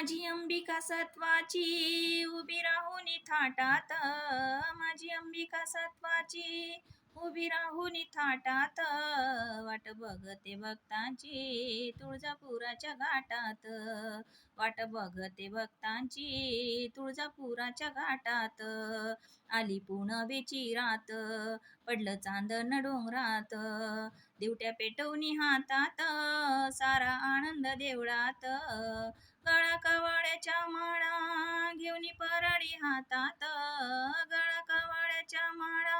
माझी अंबिका सत्वाची उभी राहून थाटात. माझी अंबिका सत्वाची उभी राहून थाटात. वाट बघते भक्तांची तुळजापुराच्या घाटात. वाट बघते भक्तांची तुळजापुराच्या घाटात. आली बेची रात. पडलं चांदण डोंगरात. दिवट्या पेटवणी हातात. सारा आनंद देवळात. गळा कवाड्याच्या माळा घेऊन पराडी हातात. गळा कवाड्याच्या माळा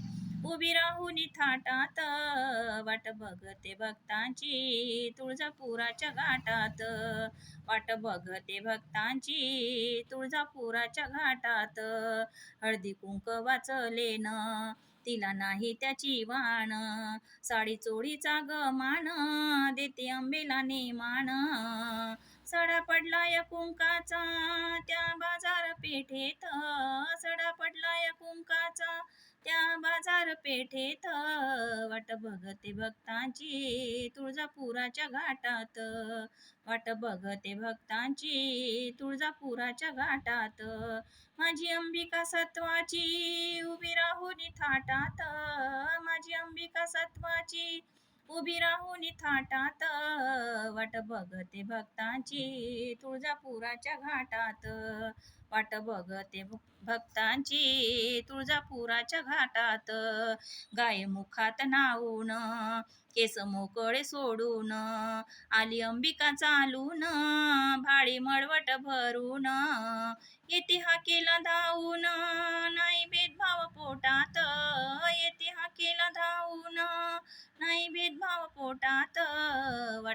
उभी राहून थाटात वाट बघते भक्तांची तुळजापुराच्या घाटात. वाट बघते भक्तांची तुळजापुराच्या घाटात. हळदी कुंक वाचलेन तिला नाही त्याची वाण. साडी चोळीचा ग मान देते आंबेला नेमान. सडा पडलाय कुंकाचा त्या बाजार पेठेत. सडा पडलाय कुंकाचा त्या बाजार पेठेत वाट बघते भक्तांची. तुळजापुराच्या घाटात वाट बघते भक्तांची. तुळजापुराच्या घाटात माझी अंबिका सत्वाची. उभी राहून थाटात माझी अंबिका सत्वाची. उभी राहून थाटात. वाट बघते भक्तांची तुळजापुराच्या घाटात. वाट बघते भ- भक्तांची तुळजापुराच्या घाटात. गाय मुखात नावून केस मोकळे सोडून आली अंबिका चालून भाळी मळवट भरून येते हा केला धावून.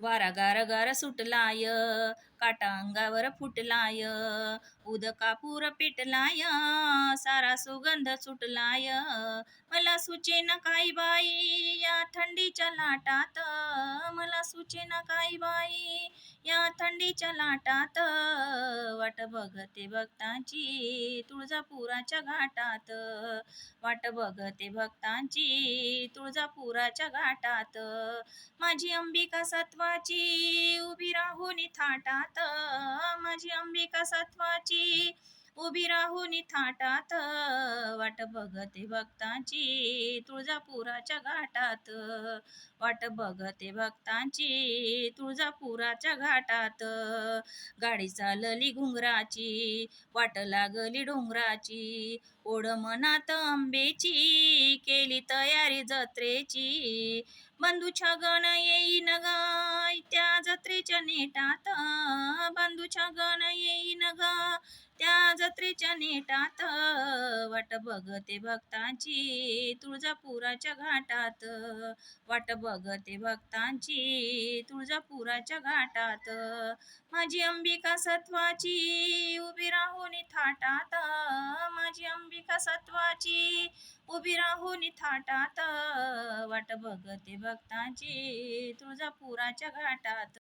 वारा गार गार सुटलाय काटा अंगावर फुटलाय उदकापूर पेटलाय सारा सुगंध सुटलाय. मला सुचेना काही बाई या थंडीच्या लाटात मला सुचेना काही बाई या थंडीच्या लाटात वाट बघते भक्तांची. तुळजापुराच्या घाटात वाट बघते भक्तांची. तुळजापुराच्या घाटात माझी अंबिका सत्वाची उभी राहून थाटात. माझी अंबिका सत्वाची उभी राहून थाटात. वाट बघते भक्तांची तुळजापुराच्या घाटात. वाट बघते भक्तांची तुळजापुराच्या घाटात. गाडी चालली घुंगराची वाट लागली डोंगराची. ओढमनात आंबेची केली तयारी जत्रेची. बंधूच्या गण येईन गाय त्या जत्रेच्या नेटात. बंधूच्या गण येईन गा त्या जत्रेच्या नेटात. वाट बघते भक्तांची तुळजापुराच्या घाटात. वाट बघते भक्तांची तुळजापुराच्या घाटात. माझी अंबिका सत्वाची उभी राहून थाटात. माझी अंबिका सत्वाची उभी राहून थाटात. वाट बघते भक्तांची तुळजापुराच्या घाटात.